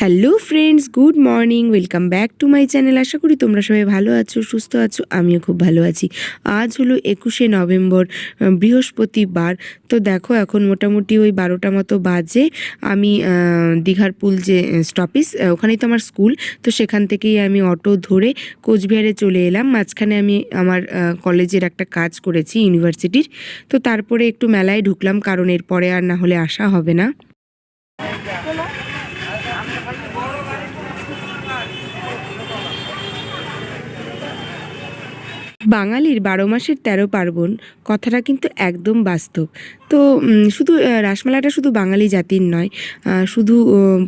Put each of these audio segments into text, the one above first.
Hello friends, good morning, welcome back to my channel. আশা করি তোমরা সবাই ভালো আছো, সুস্থ আছো, আমিও খুব ভালো আছি। আজ হলো একুশে নভেম্বর বৃহস্পতিবার। তো দেখো, এখন মোটামুটি ওই বারোটা মতো বাজে। আমি দীঘার পুল যে স্টপিস ওখানেই তো আমার স্কুল তো সেখান থেকেই আমি অটো ধরে কোচবিহারে চলে এলাম। মাঝখানে আমি আমার কলেজের একটা কাজ করেছি ইউনিভার্সিটির তো তারপরে একটু মেলায় ঢুকলাম, কারণ এরপরে আর না হলে আসা হবে না। বাঙালির বারো মাসের তেরো পার্বণ, কথাটা কিন্তু একদম বাস্তব। তো শুধু রাসমেলাটা শুধু বাঙালি জাতির নয় শুধু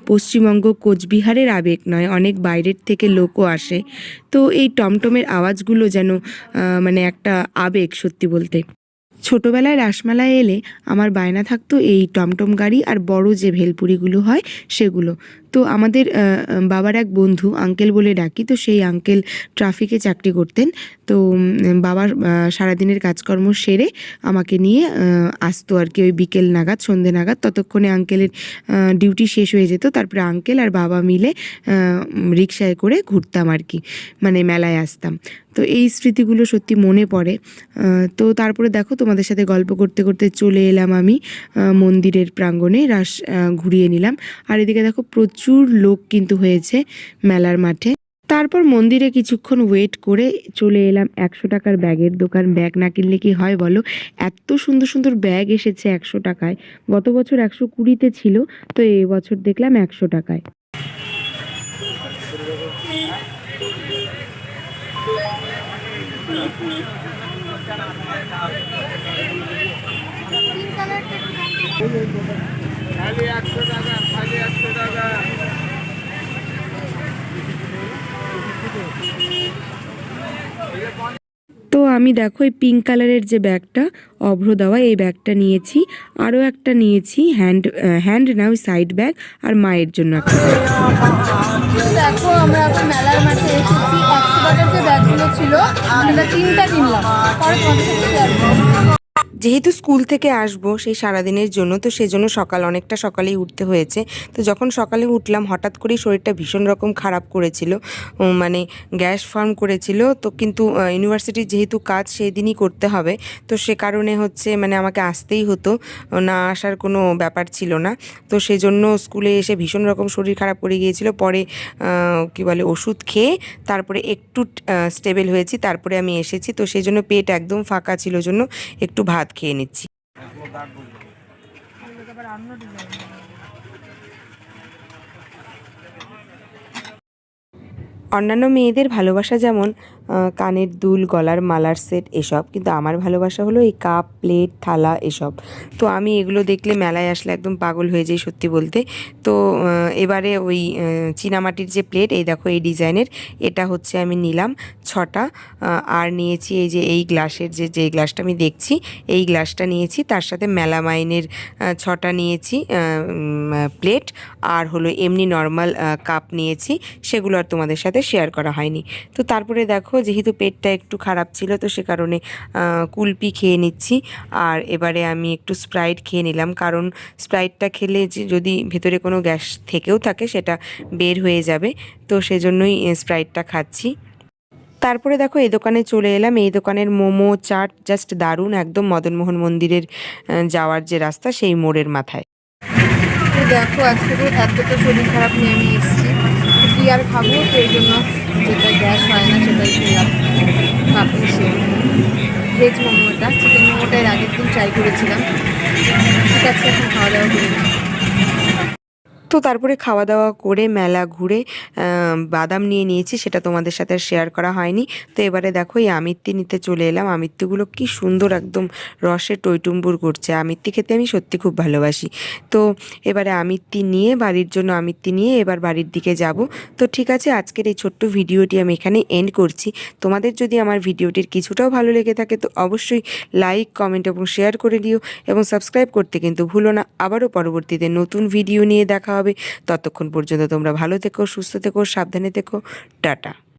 পশ্চিমবঙ্গ, কোচবিহারের আবেগ নয়, অনেক বাইরের থেকে লোকও আসে। তো, এই টমটমের আওয়াজগুলো যেন মানে একটা আবেগ সত্যি বলতে। ছোটোবেলায় রাসমেলায় এলে আমার বায়না থাকতো এই টমটম গাড়ি আর বড় যে ভেলপুরিগুলো হয় সেগুলো। তো আমাদের বাবার এক বন্ধু আঙ্কেল বলে ডাকি, তো সেই আঙ্কেল ট্রাফিকে চাকরি করতেন। তো বাবার সারাদিনের কাজকর্ম সেরে আমাকে নিয়ে আসতো আর কি ওই বিকেল নাগাদ, সন্ধে নাগাদ। ততক্ষণে আঙ্কেলের ডিউটি শেষ হয়ে যেত। তারপরে আঙ্কেল আর বাবা মিলে রিক্সায় করে ঘুরতাম আর কি মানে মেলায় আসতাম। তো এই স্মৃতিগুলো সত্যি মনে পড়ে। তো তারপরে দেখো, তোমাদের সাথে গল্প করতে করতে চলে এলাম আমি মন্দিরের প্রাঙ্গণে, রাস ঘুরিয়ে নিলাম। আর এদিকে দেখো প্রচুর লোক কিন্তু হয়েছে মেলার মাঠে। তারপর মন্দিরে কিছুক্ষণ ওয়েট করে চলে এলাম। একশো টাকার ব্যাগের দোকান। ব্যাগ না কিনলে কি হয় বলো? এত সুন্দর সুন্দর ব্যাগ এসেছে একশো টাকায়। গত বছর একশো কুড়িতে ছিল, তো এই বছর দেখলাম একশো টাকায়। একশো টাকা। খালি একশো টাকা তো আমি দেখো এই পিঙ্ক কালারের যে ব্যাগটা, অভ্র দেওয়া এই ব্যাগটা নিয়েছি। আরও একটা নিয়েছি হ্যান্ড হ্যান্ড না ওই সাইড ব্যাগ আর মায়ের জন্য একটা দেখো, আমরা মেলার মাঠে এসেছি। একশো টাকার যে ব্যাগগুলো ছিল, আমরা তিনটা কিনলাম। পরে যেহেতু স্কুল থেকে আসব সেই সারাদিনের জন্য, তো সেজন্য সকাল অনেকটা সকালেই উঠতে হয়েছে। তো যখন সকালে উঠলাম, হঠাৎ করেই শরীরটা ভীষণ রকম খারাপ করেছিল। মানে গ্যাস ফার্ম করেছিল, তো কিন্তু ইউনিভার্সিটির যেহেতু কাজ সেই দিনই করতে হবে। তো সে কারণে হচ্ছে মানে আমাকে আসতেই হতো। না আসার কোনো ব্যাপার ছিল না। তো সেজন্য স্কুলে এসে ভীষণ রকম শরীর খারাপ করে গিয়েছিল। পরে কি বলে, ওষুধ খেয়ে তারপরে একটু স্টেবল হয়েছি। তারপরে আমি এসেছি। তো সেই জন্য পেট একদম ফাঁকা ছিল জন্য একটু ভাত খেয়ে নিচ্ছি। অন্যান্য মেয়েদের ভালোবাসা যেমন কানের দুল, গলার মালার সেট, এসব। কিন্তু আমার ভালোবাসা হলো এই কাপ, প্লেট, থালা, এসব। তো আমি এগুলো দেখলে মেলায় আসলে একদম পাগল হয়ে যাই সত্যি বলতে। তো এবারে ওই চীনামাটির যে প্লেট, এই দেখো এই ডিজাইনের, এটা হচ্ছে আমি নিলাম ছটা। আর নিয়েছি এই যে এই গ্লাসের যে যে গ্লাসটা আমি দেখছি, এই গ্লাসটা নিয়েছি, তার সাথে মেলামাইনের ছটা নিয়েছি প্লেট। আর হলো এমনি নর্মাল কাপ নিয়েছি, সেগুলো আর তোমাদের সাথে শেয়ার করা হয়নি। তো তারপরে দেখো যেহেতু পেটটা একটু খারাপ ছিল, তো সে কারণে কুলপি খেয়ে নিচ্ছি। আর এবারে আমি একটু স্প্রাইট খেয়ে নিলাম, কারণ স্প্রাইটটা খেলে যদি ভেতরে কোনো গ্যাস থেকেও থাকে, সেটা বের হয়ে যাবে। তো সেজন্যই স্প্রাইটটা খাচ্ছি। তারপরে দেখো, এই দোকানে চলে এলাম। এই দোকানের মোমো, চাট, জাস্ট দারুণ, একদম মদনমোহন মন্দিরের যাওয়ার যে রাস্তা, সেই মোড়ের মাথায়। তো দেখো, আজকে তো এতটা শরীর খারাপ নিয়ে আমি এসেছি। তো আর খাব? সেই জন্য যেটা ভেজ মোমোটা চিকেন মোমোটা এর আগের দিন ট্রাই করেছিলাম ঠিক আছে, এখন খাওয়া দাওয়া করি নিই। তো তারপরে খাওয়া দাওয়া করে মেলা ঘুরে বাদাম নিয়ে নিয়েছি, সেটা তোমাদের সাথে শেয়ার করা হয়নি। তো এবারে দেখো এই আমিত্তি নিতে চলে এলাম। আমিত্তিগুলো কি সুন্দর একদম রসে টইটুম্বুর করছে। আমিত্তি খেতে আমি সত্যি খুব ভালোবাসি। তো এবারে আমিত্তি নিয়ে, বাড়ির জন্য আমিত্তি নিয়ে এবার বাড়ির দিকে যাব। তো ঠিক আছে, আজকের এই ছোট্ট ভিডিওটি আমি এখানে এন্ড করছি। তোমাদের যদি আমার ভিডিওটির কিছুটাও ভালো লেগে থাকে, তো অবশ্যই লাইক কমেন্ট এবং শেয়ার করে দিও। এবং সাবস্ক্রাইব করতে কিন্তু ভুলো না। আবারও পরবর্তীতে নতুন ভিডিও নিয়ে দেখা হবে। ততক্ষণ পর্যন্ত তোমরা ভালো থেকো সুস্থ থেকো সাবধানে থেকো। টাটা।